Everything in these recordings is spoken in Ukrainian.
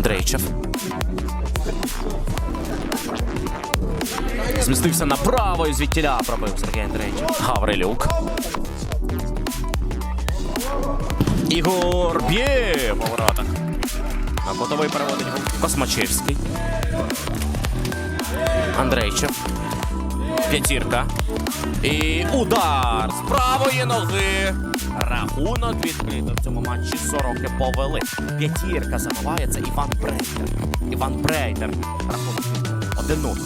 Андрейчев. Змістився направо і звідтіля пробив Сергій Андрейчев. Гаврилюк. Ігор б'є по воротах. На ботовий переводить. Космачевський. Андрейчев. П'ятірка. І удар з правої ноги. Рахунок відкрито в цьому матчі 40 повели. П'ятірка забиває це Іван Брейтер. Іван Брейтер. Рахунок 1-0.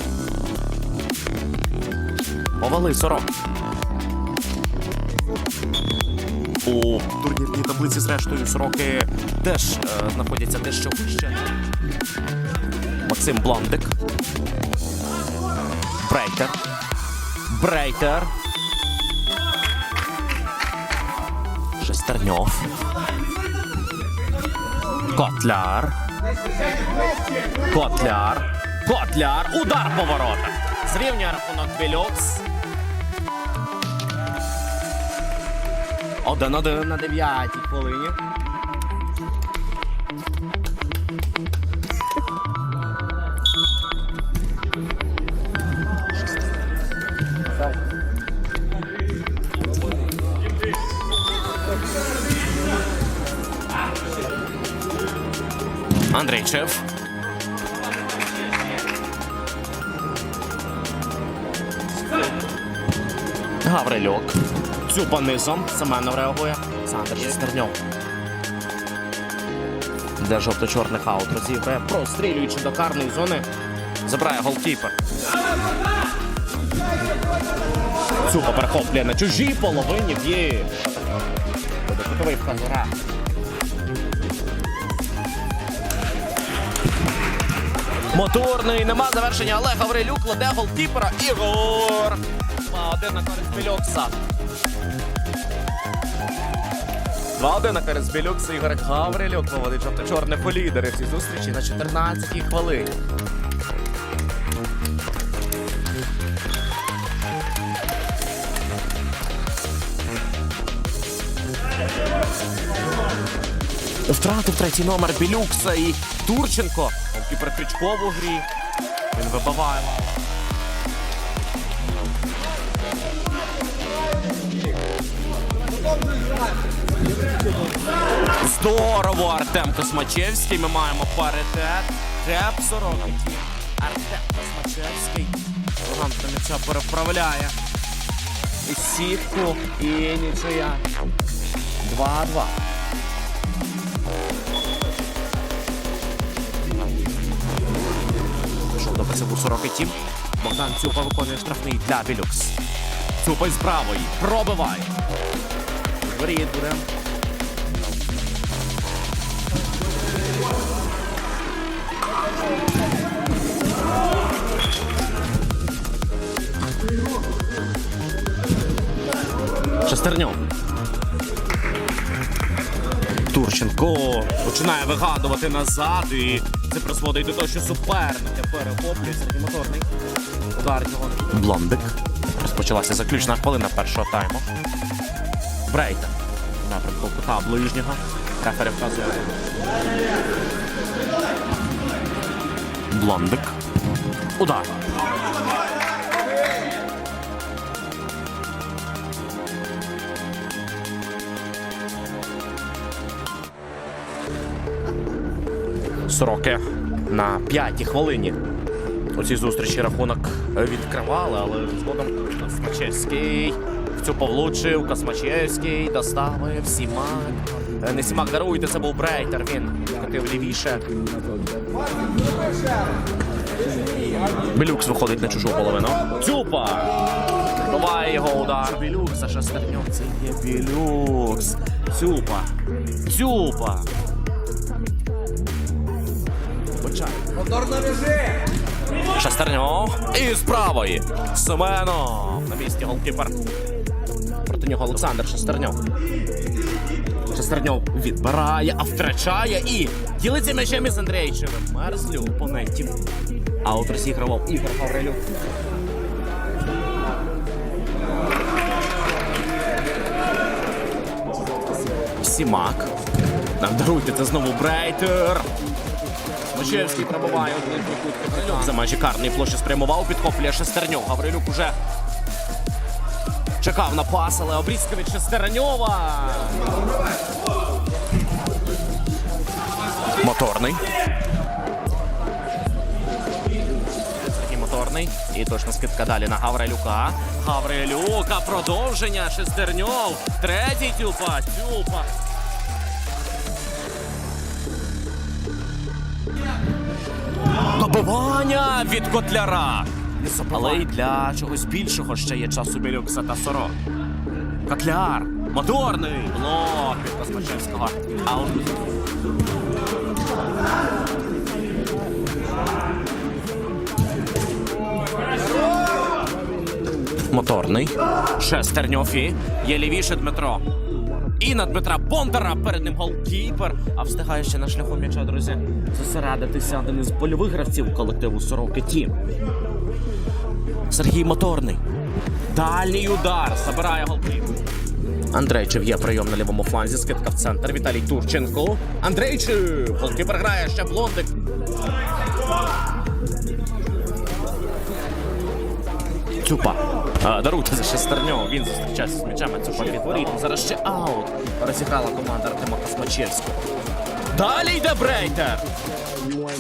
Повели 40. У турнірній таблиці зрештою сроки теж е, знаходяться дещо вище. Максим Блондик. Брейтер. Брейтер. Шестерньов. Котляр. Котляр. Котляр. Удар по воротах. Зрівнює рахунок Білюкс. Один-один на дев'ятій хвилині. Андрейчев. Гаврилюк. Цюпа низом. Семенов реагує. Сандер Шестерньов. Де жовто-чорний хаут розіграє, прострілюючи до карної зони. Забирає голкіпер. Цюпа перехоплює на чужій половині б'є. Кутовий вказ Моторний, нема завершення, але Гаврилюк кладе голкіпера. Ігор. 2-1 на користь Білюкса. 2-1 на користь Білюкса. Ігор Гаврилюк виводить жовто-чорне по лідери в цій зустрічі на 14-й хвилині. Втратив третій номер Білюкса і Турченко. Голкіпер Крючков грі. Він вибиває. Здорово, Артем Космачевський. Ми маємо паритет. Кеп 40. Артем Космачевський. Луган до м'яча переправляє. І сітку. І нічия. 2-2. 40 тім. Богдан Цюпа виконує штрафний для Білюкс. Цюпа з правої. Пробиває. Воріт буде. Турченко починає вигадувати назад, і це призводить до того, що суперники перехоплюють Сергій моторний. Удар його. Блондик. Розпочалася заключна хвилина першого тайму. Брейта. Напрямку кута ближнього. Рефері вказує. Блондик. Удар. Сороки на п'ятій хвилині. У цій зустрічі рахунок відкривали, але згодом Космачевський в цю повлучив. Космачевський доставив Сімак. Не Сімак даруйте, це був Брейтер. Він хотів лівіше. Белюкс виходить на чужу половину. Цюпа! Буває його удар. Білюкса, шестерньов. Це є Білюкс. Цюпа. Цюпа. Почай. Шестерньов. І з правої. Семенов. На місці голкіпер. Проти нього Олександр Шестерньов. Шестерньов відбирає, а втрачає і ділиться м'ячем із Андрійчевим. Мерзлю опонентів. Аут розігрував Ігор Гаврилюк. Сімак. Нам даруйте, це знову Брейтер. Космачевський пробиває у ближній кут Гаврилюк. За межі карної площі спрямував, підхоплює Шестерньов. Гаврилюк уже чекав на пас, але обрізка Шестерньова. Моторний. Моторний. І точно скидка далі на Гаврилюка. Гаврилюка, продовження. Шестерньов. Третій тюпа. Тюпа. Добивання від котляра. Але й для чогось більшого ще є час у Білюкса та Соро. Котляр. Моторний. Блок від Космачевського. Аут. Моторний. Шестерньофі. Є лівіше Дмитро. І на Дмитра Бондара перед ним голкіпер. А встигає ще на шляху м'яча, друзі. Зосередитися один із польових гравців колективу Сороки Тім. Сергій Моторний. Дальній удар. Забирає голкіпер. Андрейчев є прийом на лівому фланзі. Скидка в центр. Віталій Турченко. Андрейчев. Голкіпер грає ще блондик. Цюпа. Даруйте за шестерньо. Він зустрічається з м'ячами. Цюпа під ворітом. Зараз ще аут. Розіграла команда Артема Космачевського. Далі йде Брейтер.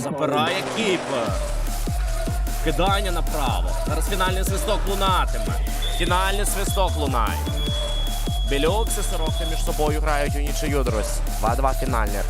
Забирає кіпер. Кидання направо. Зараз фінальний свисток лунатиме. Фінальний свисток лунає. Білюк і Сороки між собою грають у нічию, друзі. 2-2 фінальних.